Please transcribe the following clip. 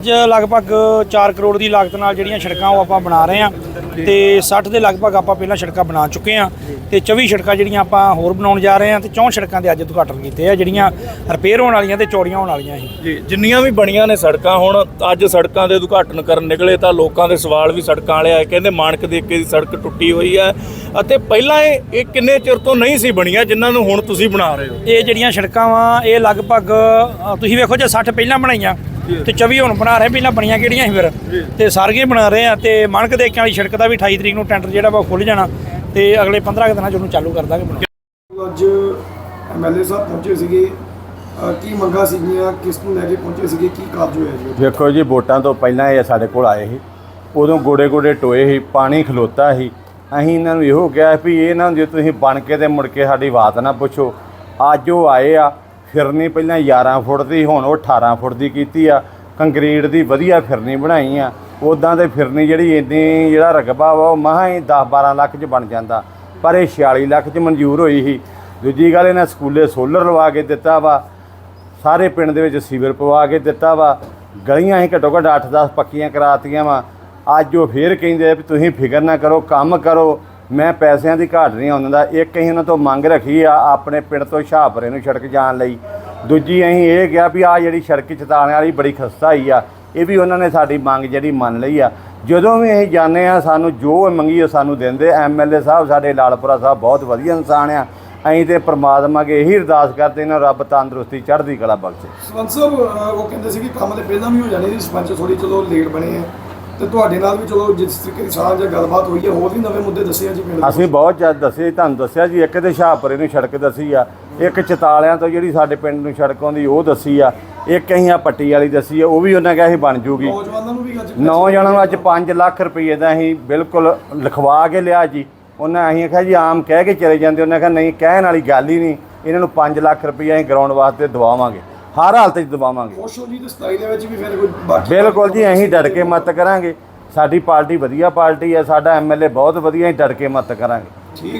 ਅੱਜ ਲਗਭਗ 4 ਕਰੋੜ ਦੀ ਲਾਗਤ ਨਾਲ ਜਿਹੜੀਆਂ ਸੜਕਾਂ ਉਹ ਆਪਾਂ ਬਣਾ ਰਹੇ ਹਾਂ ਤੇ 60 ਦੇ ਲਗਭਗ ਆਪਾਂ ਪਹਿਲਾਂ ਸੜਕਾਂ ਬਣਾ ਚੁੱਕੇ ਹਾਂ ਤੇ 24 ਸੜਕਾਂ ਜਿਹੜੀਆਂ ਆਪਾਂ ਹੋਰ ਬਣਾਉਣ ਜਾ ਰਹੇ ਹਾਂ ਤੇ 64 ਸੜਕਾਂ ਦੇ ਅੱਜ ਉਦਘਾਟਨ ਕੀਤੇ ਆ ਜਿਹੜੀਆਂ ਰਿਪੇਅਰ ਹੋਣ ਵਾਲੀਆਂ ਤੇ ਚੌੜੀਆਂ ਹੋਣ ਵਾਲੀਆਂ ਸੀ। ਜੀ ਜਿੰਨੀਆਂ ਵੀ ਬਣੀਆਂ ਨੇ ਸੜਕਾਂ ਹੁਣ ਅੱਜ ਸੜਕਾਂ ਦੇ ਉਦਘਾਟਨ ਕਰਨ ਨਿਕਲੇ ਤਾਂ ਲੋਕਾਂ ਦੇ ਸਵਾਲ ਵੀ ਸੜਕਾਂ ਵਾਲੇ ਆਏ ਕਹਿੰਦੇ ਮਾਨਕ ਦੇ ਅੱਗੇ ਦੀ ਸੜਕ ਟੁੱਟੀ ਹੋਈ ਹੈ ਅਤੇ ਪਹਿਲਾਂ ਇਹ ਇਹ ਕਿੰਨੇ ਚਿਰ ਤੋਂ ਨਹੀਂ ਸੀ ਬਣੀਆਂ ਜਿਨ੍ਹਾਂ ਨੂੰ ਹੁਣ ਤੁਸੀਂ ਬਣਾ ਰਹੇ ਹੋ? ਇਹ ਜਿਹੜੀਆਂ ਸੜਕਾਂ ਵਾ ਇਹ ਲਗਭਗ ਤੁਸੀਂ ਵੇਖੋ ਜੇ 60 ਪਹਿਲਾਂ ਬਣਾਈਆਂ ਤੇ 24 ਹੁਣ ਬਣਾ ਰਹੇ ਪਹਿਲਾਂ ਬਣੀਆਂ ਕਿਹੜੀਆਂ ਸੀ ਫਿਰ? ਤੇ ਸਾਰੀਆਂ ਬਣਾ ਰਹੇ ਆ ਤੇ ਮਣਕ ਦੇ ਵਾਲੀ ਸੜਕ ਦਾ ਵੀ 28 ਤਰੀਕ ਨੂੰ ਟੈਂਡਰ ਜਿਹੜਾ ਵਾ ਖੁੱਲ ਜਾਣਾ ਤੇ ਅਗਲੇ 15 ਕੁ ਦਿਨਾਂ ਚ ਉਹਨੂੰ ਚਾਲੂ ਕਰ ਦਾਂਗੇ ਅੱਜ ਐਮਐਲਏ ਸਾਹਿਬ ਪਹੁੰਚੇ ਸੀਗੇ। ਕੀ ਮੰਗਾਂ ਸੀਗੀਆਂ ਕਿਸ ਨੂੰ ਲੈ ਕੇ ਪਹੁੰਚੇ ਸੀਗੇ ਕੀ ਕਾਰਜ ਹੋਇਆ ਜੀ? ਵੇਖੋ ਜੀ ਵੋਟਾਂ ਤੋਂ ਪਹਿਲਾਂ ਇਹ ਸਾਡੇ ਕੋਲ ਆਏ ਸੀ। ਉਦੋਂ ਗੋੜੇ ਗੋੜੇ ਟੋਏ ਸੀ ਪਾਣੀ ਖਲੋਤਾ ਸੀ। ਅਸੀਂ ਇਹਨਾਂ ਨੂੰ ਇਹੋ ਕਿਹਾ ਵੀ ਇਹ ਨਾ ਜੇ ਤੁਸੀਂ ਬਣ ਕੇ ਤੇ ਮੁੜ ਕੇ ਸਾਡੀ ਬਾਤ ਨਾ ਪੁੱਛੋ। ਅੱਜ ਉਹ ਆਏ ਆ ਫਿਰਨੀ ਪਹਿਲਾਂ 11 ਫੁੱਟ ਦੀ, ਹੁਣ ਉਹ 18 ਫੁੱਟ ਦੀ ਕੀਤੀ ਆ। ਕੰਕਰੀਟ ਦੀ ਵਧੀਆ ਫਿਰਨੀ ਬਣਾਈ ਆ। ਉਦਾਂ ਤੇ ਫਿਰਨੀ ਜਿਹੜੀ ਇੰਨੀ ਜਿਹੜਾ ਰਕਬਾ ਵਾ, ਉਹ ਮਹਾ ਹੀ 10 12 ਲੱਖ ਚ ਬਣ ਜਾਂਦਾ। ਪਰ ਇਹ 46 ਲੱਖ ਚ ਮਨਜ਼ੂਰ ਹੋਈ ਸੀ। ਦੂਜੀ ਗੱਲ, ਇਹਨਾਂ ਸਕੂਲੇ ਸੋਲਰ ਲਵਾ ਕੇ ਦਿੱਤਾ ਵਾ। ਸਾਰੇ ਪਿੰਡ ਦੇ ਵਿੱਚ ਸੀਵਰ ਪਵਾ ਕੇ ਦਿੱਤਾ ਵਾ। ਗਲੀਆਂ ਹੀ ਘੱਟੋ ਘੱਟ 8-10 ਪੱਕੀਆਂ ਕਰਾਤੀਆਂ ਵਾ। ਅੱਜ ਉਹ ਫੇਰ ਕਹਿੰਦੇ ਵੀ ਤੁਸੀਂ ਫਿਕਰ ਨਾ ਕਰੋ, ਕੰਮ ਕਰੋ। ਮੈਂ ਪੈਸਿਆਂ ਦੀ ਘਾਟ ਨਹੀਂ ਆਉਣ ਦਿੰਦਾ। ਇੱਕ ਅਸੀਂ ਉਹਨਾਂ ਤੋਂ ਮੰਗ ਰੱਖੀ ਆ ਆਪਣੇ ਪਿੰਡ ਤੋਂ ਸ਼ਾਹਪੁਰੇ ਨੂੰ ਸੜਕ ਜਾਣ ਲਈ। ਦੂਜੀ ਅਸੀਂ ਇਹ ਕਿਹਾ ਵੀ ਆ ਜਿਹੜੀ ਸੜਕ ਚਤਾਣੇ ਵਾਲੀ ਬੜੀ ਖਸਤਾ ਹੀ ਆ, ਇਹ ਵੀ ਉਹਨਾਂ ਨੇ ਸਾਡੀ ਮੰਗ ਜਿਹੜੀ ਮੰਨ ਲਈ ਆ। ਜਦੋਂ ਵੀ ਅਸੀਂ ਜਾਂਦੇ ਆ ਸਾਨੂੰ ਜੋ ਮੰਗੀ ਉਹ ਸਾਨੂੰ ਦਿੰਦੇ। ਐਮਐਲਏ ਸਾਹਿਬ ਸਾਡੇ, ਲਾਲਪੁਰਾ ਸਾਹਿਬ ਬਹੁਤ ਵਧੀਆ ਇਨਸਾਨ ਆ। ਅਸੀਂ ਤੇ ਪ੍ਰਮਾਤਮਾ ਅੱਗੇ ਇਹੀ ਅਰਦਾਸ ਕਰਦੇ ਨੇ ਰੱਬ ਤੰਦਰੁਸਤੀ, ਚੜ੍ਹਦੀ ਕਲਾ ਬਖਸ਼ੇ। ਸਰਪੰਚ ਸਾਹਿਬ ਉਹ ਕਹਿੰਦੇ ਸੀ ਕਿ ਕੰਮ ਤੇ ਪਹਿਲਾਂ ਵੀ ਹੋ ਜਾਣੇ ਸੀ ਸਰਪੰਚ ਥੋੜੀ ਚਲੋ ਲੇਟ ਬਣੇ ਆ। ਤੇ ਤੁਹਾਡੇ ਨਾਲ ਵੀ ਚਲੋ ਜਿਸ ਤਰੀਕੇ ਦੀ ਸਾਂਝ ਜਾਂ ਗੱਲਬਾਤ ਹੋਈ ਹੈ ਹੋਰ ਵੀ ਨਵੇਂ ਮੁੱਦੇ ਦੱਸੇ ਆ ਜੀ ਪਿੰਡ। ਅਸੀਂ ਬਹੁਤ ਜ਼ਿਆਦਾ ਦੱਸੇ ਤੁਹਾਨੂੰ ਦੱਸਿਆ ਜੀ ਇੱਕ ਤੇ ਸ਼ਾਹਪੁਰੇ ਨੂੰ ਸੜਕ ਦੱਸੀ ਆ ਇੱਕ ਚਤਾਲਿਆਂ ਤੋਂ ਜਿਹੜੀ ਸਾਡੇ ਪਿੰਡ ਨੂੰ ਸੜਕ ਆਉਂਦੀ ਉਹ ਦੱਸੀ ਆ ਇੱਕ ਅਸੀਂ ਆ ਪੱਟੀ ਵਾਲੀ ਦੱਸੀ ਆ ਉਹ ਵੀ ਉਹਨਾਂ ਕਿਹਾ ਸੀ ਬਣ ਜੂਗੀ। ਨੌਜਵਾਨਾਂ ਨੂੰ ਵੀ ਅੱਜ ਨੌਜਵਾਨਾਂ ਨੂੰ ਅੱਜ 5 ਲੱਖ ਰੁਪਏ ਦਾ ਅਸੀਂ ਬਿਲਕੁਲ ਲਿਖਵਾ ਕੇ ਲਿਆ ਜੀ। ਉਹਨਾਂ ਅਸੀਂ ਆਖਿਆ ਜੀ ਆਮ ਕਹਿ ਕੇ ਚਲੇ ਜਾਂਦੇ ਉਹਨਾਂ ਕਿਹਾ ਨਹੀਂ ਕਹਿਣ ਵਾਲੀ ਗੱਲ ਹੀ ਨਹੀਂ ਇਹਨਾਂ ਨੂੰ 5 ਲੱਖ ਰੁਪਏ ਅਸੀਂ ਗਰਾਊਂਡ ਵਾਸਤੇ ਦਵਾਵਾਂਗੇ। ਹਰ ਹਾਲਤ 'ਚ ਦਵਾਵਾਂਗੇ ਖੁਸ਼ ਹੋ ਜੀ ਤੇ 27 ਦੇ ਵਿੱਚ ਵੀ ਫਿਰ ਕੋਈ ਬਾਕੀ ਬਿਲਕੁਲ ਜੀ ਅਸੀਂ ਡਟ ਕੇ ਮਤ ਕਰਾਂਗੇ। ਸਾਡੀ ਪਾਰਟੀ ਵਧੀਆ ਪਾਰਟੀ ਹੈ ਸਾਡਾ ਐਮਐਲਏ ਬਹੁਤ ਵਧੀਆ ਅਸੀਂ ਡਟ ਕੇ ਮਤ ਕਰਾਂਗੇ। ਠੀਕ